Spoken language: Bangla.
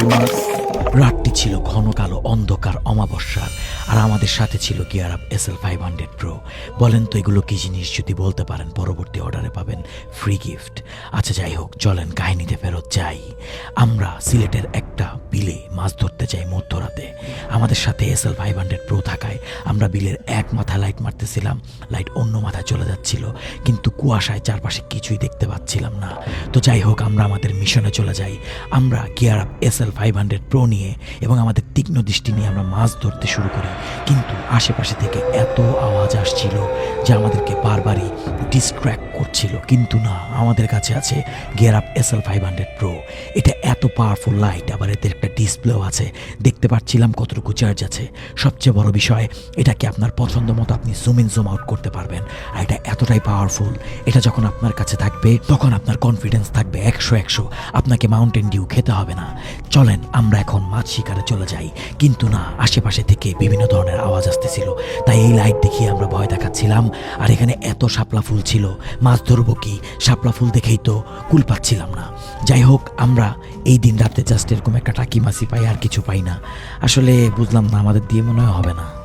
ফেমাস রাতটি ছিল ঘন কালো অন্ধকার অমাবস্যার, আর আমাদের সাথে ছিল gear up S L five hundred pro. বলেন তো এগুলো কি জিনিস যদি বলতে পারেন, পরবর্তী অর্ডারে পাবেন ফ্রি গিফট আচ্ছা যাই হোক, চলেন, কাহিনীতে ফেরত যাই। আমরা সিলেটের একটা বিলে মাছ ধরতে যাই মধ্যরাতে। আমাদের সাথে S L five hundred pro থাকায় আমরা বিলের এক মাথায় লাইট মারতেছিলাম, লাইট অন্য মাথায় চলে যাচ্ছিল, কিন্তু কুয়াশায় চারপাশে কিছুই দেখতে পাচ্ছিলাম না। তো যাই হোক, আমরা আমাদের মিশনে চলে যাই। আমরা gear up S L five hundred pro নিয়ে এবং আমাদের তীক্ষ্ণ দৃষ্টি নিয়ে আমরা মাছ ধরতে শুরু করি। কিন্তু আশেপাশে থেকে এত আওয়াজ আসছিল যে আমাদেরকে বারবারই ডিস্ট্র্যাক্ট করছিল। কিন্তু না, আমাদের কাছে আছে gear up S L five hundred pro এটা এত পাওয়ারফুল লাইট আবার এদের একটা ডিসপ্লেও আছে। দেখতে পাচ্ছিলাম কতটুকু চার্জ আছে। সবচেয়ে বড় বিষয় এটাকে আপনার পছন্দ মতো আপনি জুম ইন জুম আউট করতে পারবেন। আর এটা এতটাই পাওয়ারফুল এটা যখন আপনার কাছে থাকবে, তখন আপনার কনফিডেন্স থাকবে একশো একশো। আপনাকে মাউন্টেন ডিউ খেতে হবে না। চলেন, আমরা এখন মাছ শিকারে চলে যাই। কিন্তু না, আশেপাশে থেকে বিভিন্ন ধরনের আওয়াজ আসতেছিল। তাই এই লাইট দেখিয়ে আমরা ভয় দেখাচ্ছিলাম। আর এখানে এত শাপলা ফুল ছিল। মাছ ধরবো কি? শাপলা ফুল দেখেই তো কুল পাচ্ছিলাম না। যাই হোক, আমরা এই দিন রাতে জাস্ট এরকম একটা টাকি মাছি পাই, আর কিছু পাই না। আসলে বুঝলাম না, আমাদের দিয়ে মনে হয় হবে না।